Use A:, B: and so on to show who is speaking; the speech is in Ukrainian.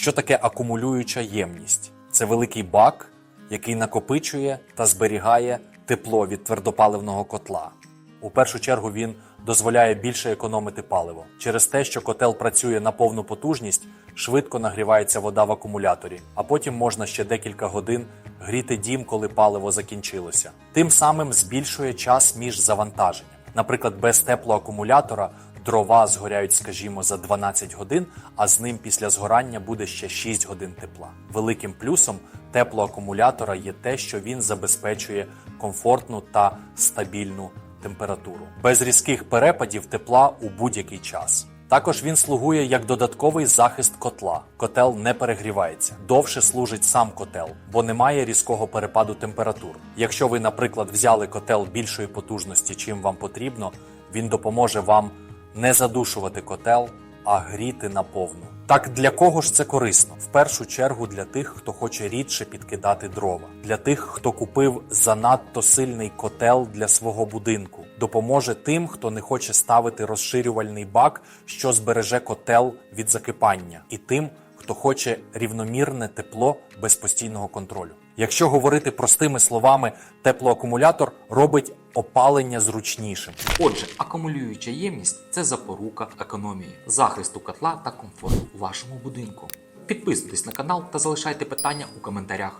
A: Що таке акумулююча ємність? Це великий бак, який накопичує та зберігає тепло від твердопаливного котла. У першу чергу він дозволяє більше економити паливо. Через те, що котел працює на повну потужність, швидко нагрівається вода в акумуляторі, а потім можна ще декілька годин гріти дім, коли паливо закінчилося. Тим самим збільшує час між завантаженням. Наприклад, без теплоакумулятора дрова згоряють, скажімо, за 12 годин, а з ним після згорання буде ще 6 годин тепла. Великим плюсом теплоакумулятора є те, що він забезпечує комфортну та стабільну температуру, без різких перепадів тепла у будь-який час. Також він слугує як додатковий захист котла. Котел не перегрівається. Довше служить сам котел, бо немає різкого перепаду температур. Якщо ви, наприклад, взяли котел більшої потужності, чим вам потрібно, він допоможе вам не задушувати котел, а гріти наповну. Так для кого ж це корисно? В першу чергу для тих, хто хоче рідше підкидати дрова, для тих, хто купив занадто сильний котел для свого будинку, допоможе тим, хто не хоче ставити розширювальний бак, що збереже котел від закипання, і тим, хто хоче рівномірне тепло без постійного контролю. Якщо говорити простими словами, теплоакумулятор робить опалення зручнішим.
B: Отже, акумулююча ємність це запорука економії, захисту котла та комфорту у вашому будинку. Підписуйтесь на канал та залишайте питання у коментарях.